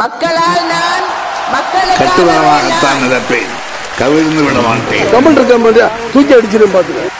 மக்களால் நான் கட்டுவரமாகத்தான் நடப்பேன். கவிழ்ந்து விட மாட்டேன். கமல் இருக்க தூக்கி அடிச்சிடும் பாத்துக்க.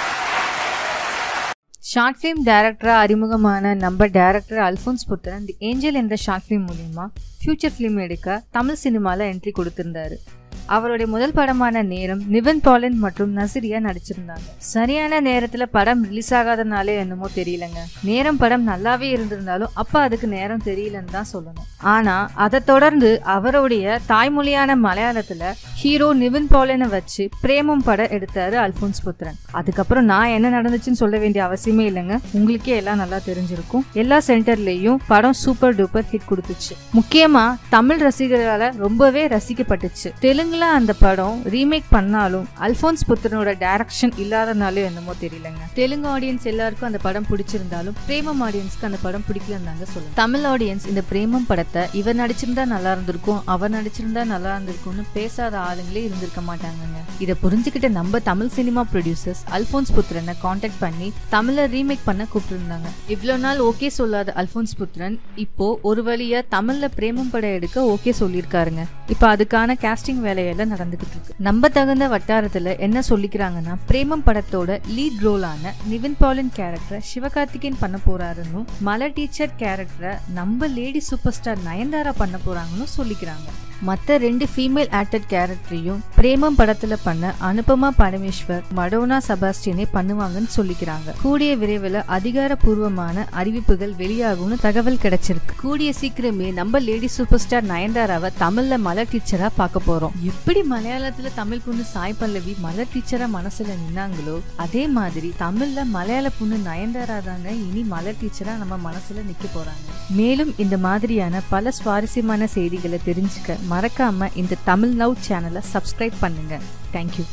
ஷார்ட் ஃபிலிம் டைரக்டராக அறிமுகமான நம்ம director Alphonse Puthren the angel என்ற ஷார்ட் ஃபிலிம் மூலியமா ஃபியூச்சர் ஃபிலிம் எடுக்க தமிழ் சினிமாவில் என்ட்ரி கொடுத்திருந்தாரு. அவருடைய முதல் படமான நேரம் நிவன் பாலன் மற்றும் நசிரியா நடிச்சிருந்தாங்க. சரியான நேரத்துல படம் ரிலீஸ் ஆகாதனாலே என்னமோ தெரியலங்க. நேரம் படம் நல்லாவே இருந்திருந்தாலும் அப்ப அதுக்கு நேரம் தெரியலன்னு தான் சொல்லணும். ஆனா அதை தொடர்ந்து அவருடைய தாய்மொழியான மலையாளத்துல ஹீரோ நிவின் பாலனை வச்சு பிரேமம் படம் எடுத்தாரு அல்போன்ஸ் புத்திரன். அதுக்கப்புறம் நான் என்ன நடந்துச்சுன்னு சொல்ல வேண்டிய அவசியமே இல்லைங்க. உங்களுக்கே எல்லாம் நல்லா தெரிஞ்சிருக்கும். எல்லா சென்டர்லயும் படம் சூப்பர் டூப்பர் ஹிட் கொடுத்துச்சு. முக்கியமா தமிழ் ரசிகர்களால ரொம்பவே ரசிக்கப்பட்டுச்சு. தெலுங்கு தெலுங்குல அந்த படம்? ரீமேக் பண்ணாலும் அல்போன்ஸ் புத்தனோட டைரக்ஷன் இல்லாதனாலே என்னமோ தெரியலங்க. தெலுங்கு ஆடியன்ஸ் எல்லாருக்கும் அந்த படம் பிடிச்சிருந்தாலும் பிரேமம் ஆடியன்ஸ்க்கு அந்த படம் பிடிக்கலன்னு தாங்க சொல்லுங்க தமிழ் ஆடியன்ஸ் இந்த பிரேமம் படத்தை இவர் நடிச்சிருந்தா நல்லா இருந்திருக்கும் அவர் நடிச்சிருந்தா நல்லா இருந்திருக்கும்னு பேசாத ஆளுங்களே இருந்திருக்க மாட்டாங்கங்க. இதை புரிஞ்சுக்கிட்ட நம்ம தமிழ் சினிமா ப்ரொடியூசர்ஸ் அல்போன்ஸ் புத்திரனை காண்டாக்ட் பண்ணி தமிழை ரீமேக் பண்ண கூப்பிட்டுருந்தாங்க. இவ்வளோ நாள் ஓகே சொல்லாத அல்போன்ஸ் புத்திரன் இப்போ ஒரு வழியா தமிழ்ல பிரேமம் படம் எடுக்க ஓகே சொல்லியிருக்காருங்க. இப்போ அதுக்கான கேஸ்டிங் வேலையெல்லாம் நடந்துகிட்டு இருக்கு நம்ம தகுந்த வட்டாரத்துல என்ன சொல்லிக்கிறாங்கன்னா பிரேமம் படத்தோட லீட் ரோலான நிவின் பாலின் கேரக்டரை சிவகார்த்திகேயன் பண்ண போறாருன்னு மலை டீச்சர் கேரக்டரை நம்ம லேடி சூப்பர் ஸ்டார் நயன்தாரா பண்ண போறாங்கன்னு சொல்லிக்கிறாங்க. மற்ற ரெண்டு ஃபீமேல் ஆக்டட் கேரக்டரையும் பிரேமம் படத்துல பண்ண அனுபமா பரமேஸ்வர் மடோனா சபாஸ்டியனே பண்ணுவாங்கன்னு சொல்லிக்கிறாங்க. கூடிய விரைவில் அதிகாரப்பூர்வமான அறிவிப்புகள் வெளியாகும்னு தகவல் கிடைச்சிருக்கு. கூடிய சீக்கிரமே நம்ம லேடி சூப்பர் ஸ்டார் நயன்தாராவை தமிழ்ல மலர் டீச்சரா பார்க்க போறோம். எப்படி மலையாளத்துல தமிழ் பொண்ணு சாய் பல்லவி மலர் டீச்சரா மனசுல நின்னாங்களோ அதே மாதிரி தமிழ்ல மலையாள பொண்ணு நயன்தாரா தாங்க இனி மலர் டீச்சரா நம்ம மனசுல நிக்க போறாங்க. மேலும் இந்த மாதிரியான பல சுவாரஸ்யமான செய்திகளை தெரிஞ்சுக்க மறக்காமல் இந்த தமிழ் நவ் சேனலை சப்ஸ்கிரைப் பண்ணுங்கள் தேங்க்யூ